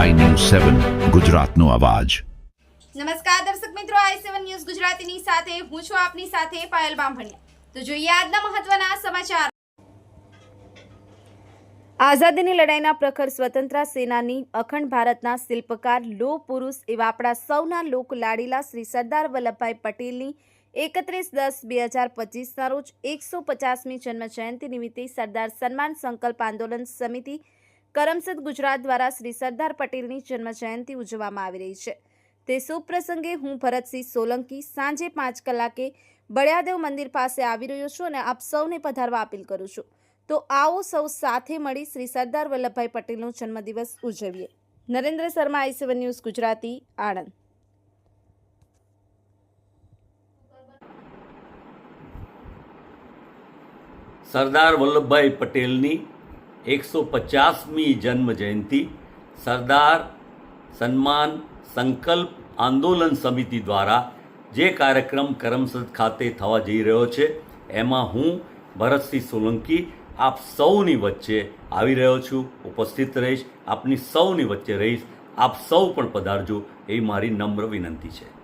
સેવન ગુજરાતનો અવાજ. નમસ્કાર દર્શક મિત્રો આઈ સેવન ન્યૂઝ ગુજરાતીની સાથે, હું છું આપની સાથે પાયલ બામભણિયા. તો જોઈએ આજના મહત્વના સમાચાર. આઝાદીની લડાઈના પ્રખર સ્વતંત્ર સેનાની અખંડ ભારતના શિલ્પકાર, લો પુરુષ એવા આપણા સૌના લોક લાડીલા શ્રી સરદાર વલ્લભભાઈ પટેલની એકત્રીસ દસ બે હજાર પચીસના રોજ એકસો પચાસમી જન્મ જયંતિ નિમિત્તે સરદાર સન્માન સંકલ્પ આંદોલન સમિતિ કરમસદ ગુજરાત દ્વારા શ્રી સરદાર પટેલની જન્મ જયંતિ ઉજવવામાં આવી રહી છે. તે સુપ્રસંગે હું ભરતસિંહ સોલંકી સાંજે પાંચ કલાકે બળિયાદેવ મંદિર પાસે આવી રહ્યો છું અને આપ સૌને પધારવા અપીલ કરું છું. તો આવો સૌ સાથે મળી શ્રી સરદાર વલ્લભભાઈ પટેલનો જન્મદિવસ ઉજવીએ. Narendra Sharma, I seven news, Gujarati, Anand. Sardar Vallabhbhai પટેલની એકસો પચાસમી જન્મ જયંતિ સરદાર સન્માન સંકલ્પ આંદોલન સમિતિ દ્વારા જે કાર્યક્રમ કરમસદ ખાતે થવા જઈ રહ્યો છે, એમાં હું, ભરતસિંહ સોલંકી, આપ સૌની વચ્ચે આવી રહ્યો છું, ઉપસ્થિત રહીશ, આપની સૌની વચ્ચે રહીશ, આપ સૌ પણ પધારજો, એવી મારી નમ્ર વિનંતી છે.